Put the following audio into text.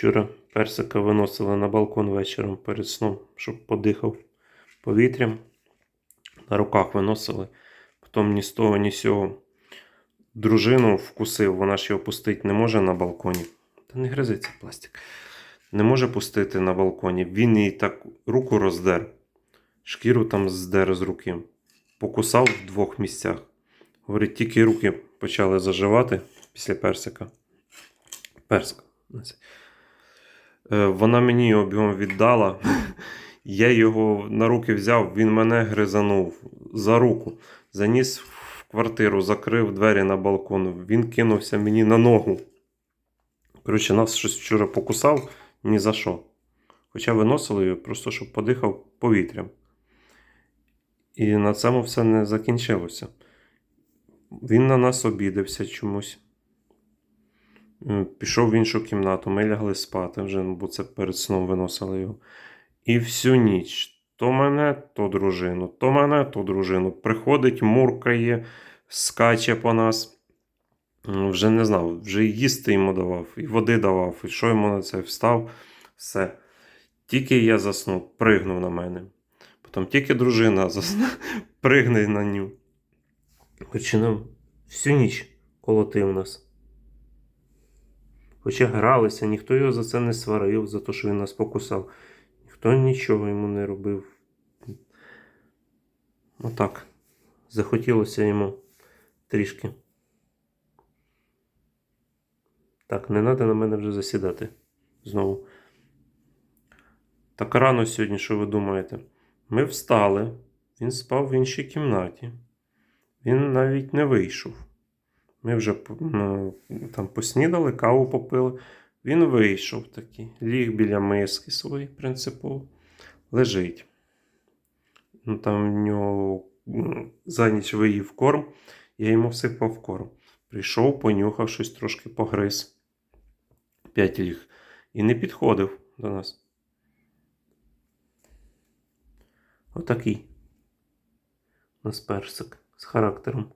Вчора персика виносили на балкон вечором перед сном, щоб подихав повітрям. На руках виносили. Потім ні з того, ні з сього. Дружину вкусив, вона ж його пустити не може на балконі. Та не гризиться пластик. Не може пустити на балконі. Він їй так руку роздер. Шкіру там здер з руки. Покусав в двох місцях. Говорить, тільки руки почали заживати після персика. Персика. Е, Вона мені бігом віддала. Я його на руки взяв, він мене гризанув за руку. Заніс в квартиру, закрив двері на балкон. Він кинувся мені на ногу. Коротше, нас щось вчора покусав ні за що. Хоча виносили його, просто щоб подихав повітрям. І на цьому все не закінчилося. Він на нас обідався чомусь. Пішов в іншу кімнату, ми лягли спати вже, ну, бо це перед сном виносили його. І всю ніч то мене, то дружину, то мене, то дружину. Приходить, муркає, скаче по нас. Вже не знав, вже їсти йому давав, і води давав, і що йому на це встав. Все. Тільки я заснув, пригнув на мене. Потім тільки дружина засну, пригне на ню. Починав всю ніч колотив нас. Хоча гралися, ніхто його за це не сварив, за те, що він нас покусав. Ніхто нічого йому не робив. Отак. Захотілося йому трішки. Так, не треба на мене вже засідати знову. Так рано сьогодні, що ви думаєте? Ми встали, він спав в іншій кімнаті. Він навіть не вийшов. Ми вже ну, там поснідали, каву попили. Він вийшов такий, ліг біля миски своєї принципово, лежить. Ну, там в нього за ніч виїв корм, я йому всипав корм. Прийшов, понюхав щось трошки погриз. П'ять ліг. І не підходив до нас. Отакий. У нас персик з характером.